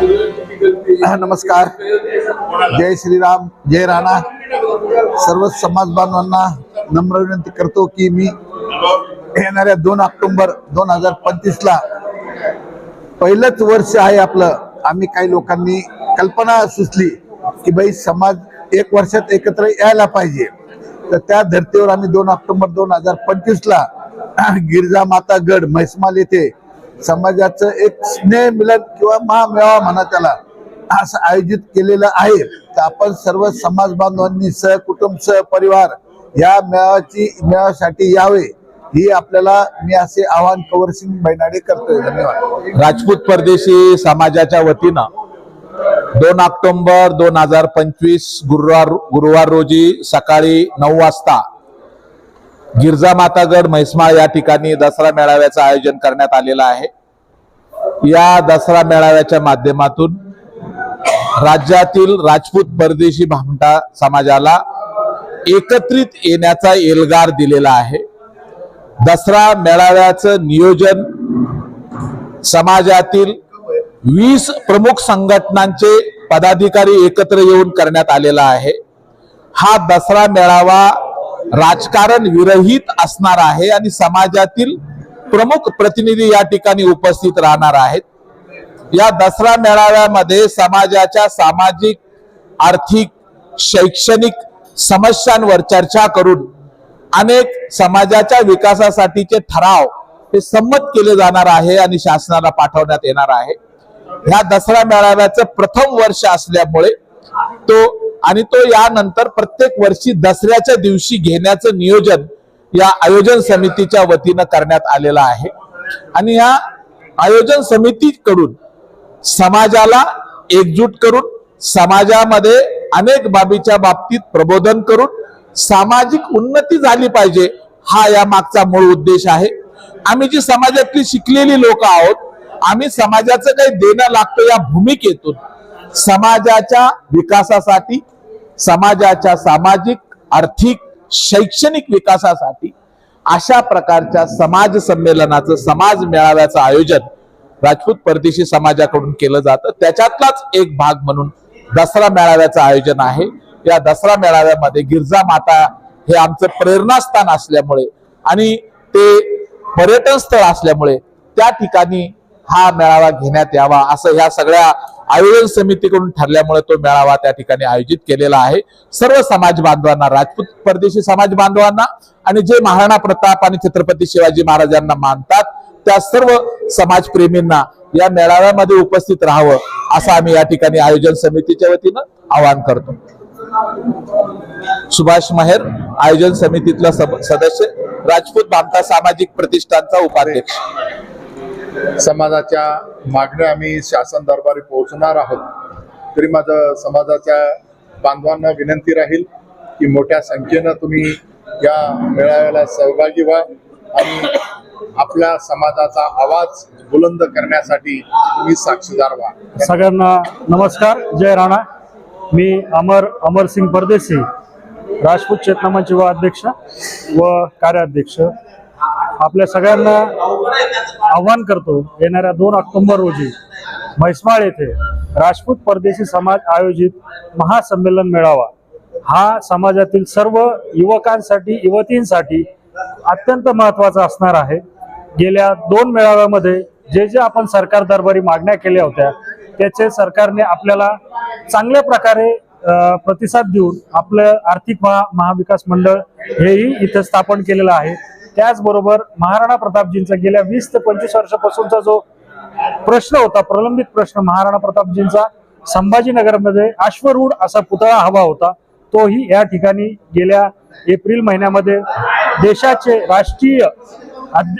नमस्कार. जय श्रीराम जय राणा. सर्व समाज बांधवांना नम्र विनंती करतो की मी येणाऱ्या दोन ऑक्टोबर दोन हजार पंचवीस ला पहिलंच वर्ष आहे आपलं. आम्ही काही लोकांनी कल्पना सुचली की बाई समाज एक वर्षात एकत्र यायला पाहिजे. तर त्या धर्तीवर आम्ही दोन ऑक्टोबर दोन हजार पंचवीस ला गिरजा माता गड म्हैसमाल येथे समाजाचं एक स्नेह मिलन किंवा महामेळावा म्हणा त्याला असं आयोजित केलेलं आहे. तर आपण सर्व समाज बांधवांनी सहकुटुंब सहपरिवार या मेळाव्याची मेळाव्यासाठी यावे ही आपल्याला मी असे आवाहन कवरसिंग बैनाडे करतोय. धन्यवाद. राजपूत परदेशी समाजाच्या वतीनं दोन ऑक्टोंबर दोन हजार पंचवीस गुरुवार गुरुवार रोजी सकाळी नऊ वाजता गिरजा मातागड म्हैसमाळ या ठिकाणी दसरा मेळाव्याचं आयोजन करण्यात आलेलं आहे. या दसरा मेळाव्याच्या माध्यमातून राज्यातील राजपूत परदेशी भामटा समाजाला एकत्रित येण्याचा एल्गार दिलेला आहे. दसरा मेळाव्याचं नियोजन समाजातील वीस प्रमुख संघटनांचे पदाधिकारी एकत्र येऊन करण्यात आलेला आहे. हा दसरा मेळावा राजकारण विरहित असणार आहे आणि समाजातील प्रमुख प्रतिनिधी या ठिकाणी उपस्थित राहणार आहेत. या दसरा मेळाव्यामध्ये समाजाच्या सामाजिक आर्थिक शैक्षणिक समस्यांवर चर्चा करून अनेक समाजाच्या विकासासाठीचे ठराव हे संमत केले जाणार आहे आणि शासनाला पाठवण्यात येणार आहे. ह्या दसरा मेळाव्याचं प्रथम वर्ष असल्यामुळे तो आणि तो यानंतर प्रत्येक वर्षी दसऱ्याच्या दिवशी घेण्याचं नियोजन या आयोजन समितीच्या वतीनं करण्यात आलेलं आहे. आणि या आयोजन समितीकडून समाजाला एकजूट करून समाजामध्ये अनेक बाबीच्या बाबतीत प्रबोधन करून सामाजिक उन्नती झाली पाहिजे हा या मागचा मूळ उद्देश आहे. आम्ही जी समाजातली शिकलेली लोक आहोत आम्ही समाजाचं काही देणं लागतं या भूमिकेतून समाजाच्या विकासासाठी समाजाच्या सामाजिक आर्थिक शैक्षणिक विकासासाठी अशा प्रकारच्या समाज संमेलनाचं समाज मेळाव्याचं आयोजन राजपूत परदेशी समाजाकडून केलं जातं. त्याच्यातलाच एक भाग म्हणून दसरा मेळाव्याचं आयोजन आहे. या दसरा मेळाव्यामध्ये गिरजा माता हे आमचं प्रेरणास्थान असल्यामुळे आणि ते पर्यटन स्थळ असल्यामुळे त्या ठिकाणी हा मेळावा घेण्यात यावा असं ह्या सगळ्या आयोजन समितीकडून ठरल्यामुळे तो मेळावा त्या ठिकाणी आयोजित केलेला आहे. सर्व समाज बांधवांना राजपूत परदेशी समाज बांधवांना आणि जे महाराणा प्रताप आणि छत्रपती शिवाजी महाराजांना मानतात त्या सर्व समाजप्रेमींना या मेळाव्यामध्ये उपस्थित राहावं असं आम्ही या ठिकाणी आयोजन समितीच्या वतीनं आवाहन करतो. सुभाष महेर आयोजन समितीतला सदस्य राजपूत बांधता सामाजिक प्रतिष्ठानचा उपाध्यक्ष. समाजाच्या मागण्या आम्ही शासन दरबारी पोहोचणार आहोत. तरी माझं समाजाच्या बांधवांना विनंती राहील की मोठ्या संख्येनं तुम्ही या मेळाव्याला सहभागी व्हा आणि आपल्या समाजाचा आवाज बुलंद करण्यासाठी तुम्ही साक्षीदार व्हा. सगळ्यांना नमस्कार. जय राणा. मी अमर अमरसिंग परदेशी राजपूत चेतनामाचे व अध्यक्ष व कार्याध्यक्ष आपल्या सगळ्यांना आव्हान करतो येणाऱ्या दोन ऑक्टोंबर रोजी म्हैसमाळ येथे राजपूत परदेशी समाज आयोजित महासंमेलन मेळावा. हा समाजातील सर्व युवकांसाठी युवतींसाठी अत्यंत महत्त्वाचा असणार आहे. गेल्या दोन मेळाव्यामध्ये जे जे आपण सरकार दरबारी मागण्या केल्या होत्या त्याचे सरकारने आपल्याला चांगल्या प्रकारे प्रतिसाद देऊन आपलं आर्थिक महा महाविकास मंडळ हेही इथं स्थापन केलेलं आहे. त्याचबरोबर महाराणा प्रतापजींचा गेल्या वीस ते पंचवीस वर्षापासूनचा जो प्रश्न होता प्रलंबित प्रश्न महाराणा प्रतापजींचा संभाजीनगरमध्ये अश्वरूढ असा पुतळा हवा होता तोही या ठिकाणी गेल्या एप्रिल महिन्यामध्ये देशाचे राष्ट्रीय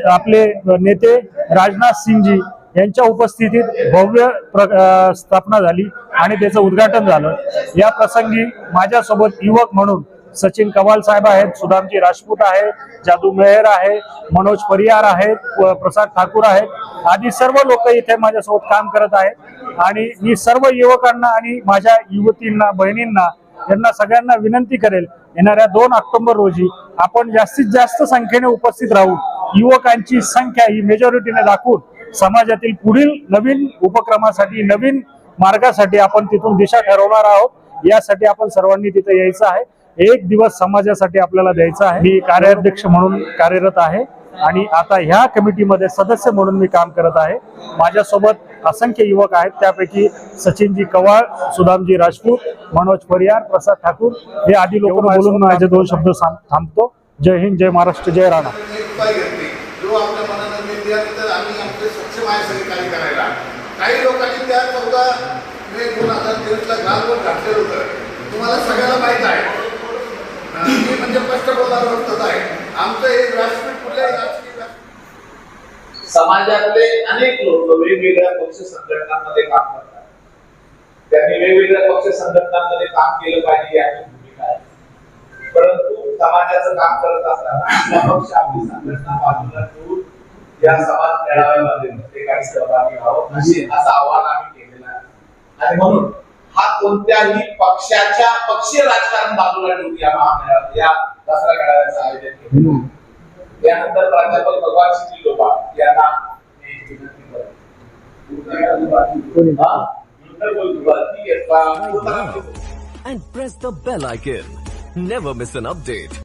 आपले नेते राजनाथ सिंगजी यांच्या उपस्थितीत भव्य प्र- स्थापना झाली आणि त्याचं उद्घाटन झालं. या प्रसंगी माझ्यासोबत युवक म्हणून सचिन कवाल साहेब आहेत सुदामजी राजपूत आहे जादू मेहर आहे मनोज परियार आहेत प्रसाद ठाकूर आहेत. आदी सर्व लोक इथे माझ्यासोबत काम करत आहेत. आणि मी सर्व युवकांना आणि माझ्या युवतींना बहिणींना यांना सगळ्यांना विनंती करेल येणाऱ्या दोन ऑक्टोबर रोजी आपण जास्तीत जास्त संख्येने उपस्थित राहू. युवकांची संख्या ही मेजॉरिटीने दाखवून समाजातील पुढील नवीन उपक्रमासाठी नवीन मार्गासाठी आपण तिथून दिशा ठरवणार आहोत. यासाठी आपण सर्वांनी तिथे यायचं आहे. एक दिवस समाजासाठी आपल्याला द्यायचा आहे. मी कार्याध्यक्ष म्हणून कार्यरत आहे आणि आता ह्या कमिटीमध्ये सदस्य म्हणून मी काम करत आहे. माझ्यासोबत असंख्य युवक आहेत. त्यापैकी सचिनजी कवाळ सुदामजी राजपूत मनोज परियार प्रसाद ठाकूर हे आदी लोक बोलून माझे दोन शब्द थांब- थांबतो. जय हिंद जय महाराष्ट्र जय राणा. काही लोकांनी त्या चौदा मे दोन हजार तेवीसला घालवून घातलेलं होतं. तुम्हाला सगळ्याला माहीत आहे. म्हणजे स्पष्ट बोलणार होतच आहे. आमचं हे व्यासपीठ कुठल्याही राजकीय समाजातले अनेक लोक वेगवेगळ्या पक्ष संघटनांमध्ये काम करतात. त्यांनी वेगवेगळ्या पक्ष संघटनांमध्ये काम केलं पाहिजे याची भूमिका आहे. परंतु समाजाचं काम करत असताना आपला पक्ष आपली संघटना बाजूला ठेवून या समाज मेळाव्यामध्ये प्रत्येकाने सहभागी व्हावं असे असं आव्हान आम्ही केलेलं आहे. आणि म्हणून हा कोणत्याही पक्षाच्या पक्षीय राजकारण बाजूला ठेवून या महामेळाव्या या दसरा मेळाव्याचं आयोजन केलं. त्यानंतर प्राध्यापक भगवान सिंग लोबा यांना and press the bell icon. Never miss an update.